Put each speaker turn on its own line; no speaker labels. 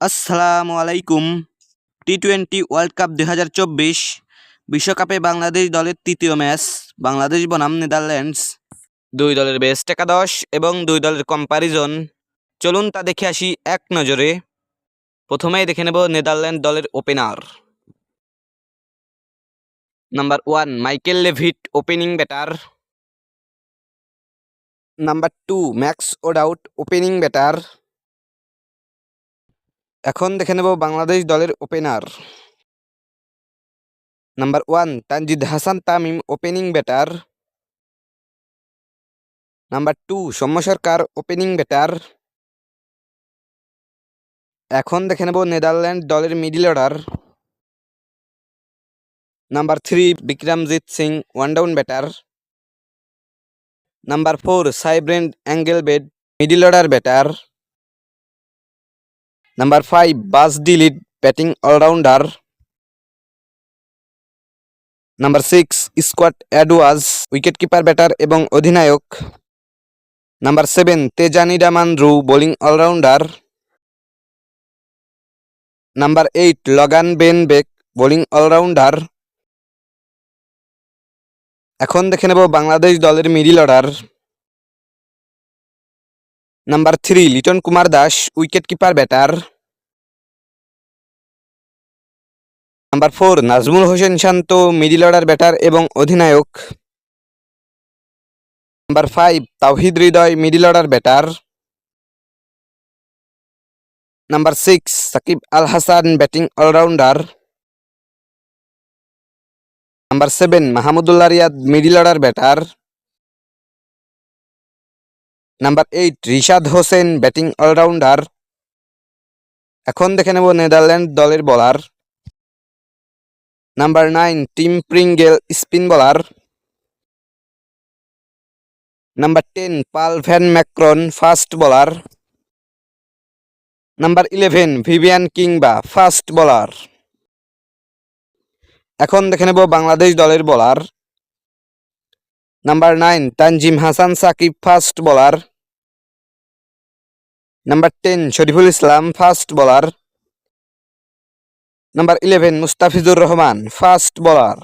আসসালামু আলাইকুম। T twenty world cup দুই হাজার চব্বিশ বিশ্বকাপে বাংলাদেশ দলের তৃতীয় ম্যাচ, বাংলাদেশ বনাম নেদারল্যান্ডস। দুই দলের বেস্ট একাদশ এবং দুই দলের কম্প্যারিজন চলুন তা দেখে আসি এক নজরে। প্রথমেই দেখে নেব নেদারল্যান্ড দলের opener number one Michael Levitt opening batter number two Max O'Dowd opening batter এখন দেখে নেব বাংলাদেশ দলের opener number one Tanzid Hasan Tamim opening batter number two Soumya Sarkar opening batter এখন দেখে নেব নেদারল্যান্ড দলের middle order number three Vikramjit Singh one down batter number four Sybrand Engelbrecht middle order batter number five Bas de Leede batting all rounder number six Scott Edwards wicket keeper batter এবং অধিনায়ক. Number seven Teja Nidamanuru bowling all rounder number eight Logan van Beek bowling all rounder এখন দেখে নেব বাংলাদেশ দলের middle order. Number three Liton Kumar Das wicket keeper batter number four Najmul Hossain Shanto middle order batter এবং অধিনায়ক. Number five Towhid Hridoy middle order batter number six Shakib Al Hasan batting all rounder number seven Mahmudullah Riyad middle order batter number eight Rishad Hossain batting all rounder এখন দেখে নেব Netherland দলের bowler number nine Tim Pringle spin bowler number ten Paul van Meekeren fast bowler number eleven Vivian Kingma fast bowler এখন দেখে নেব বাংলাদেশ দলের bowler number nine Tanzim Hasan Sakib fast bowler number ten Shoriful Islam fast bowler number eleven Mustafizur Rahman fast bowler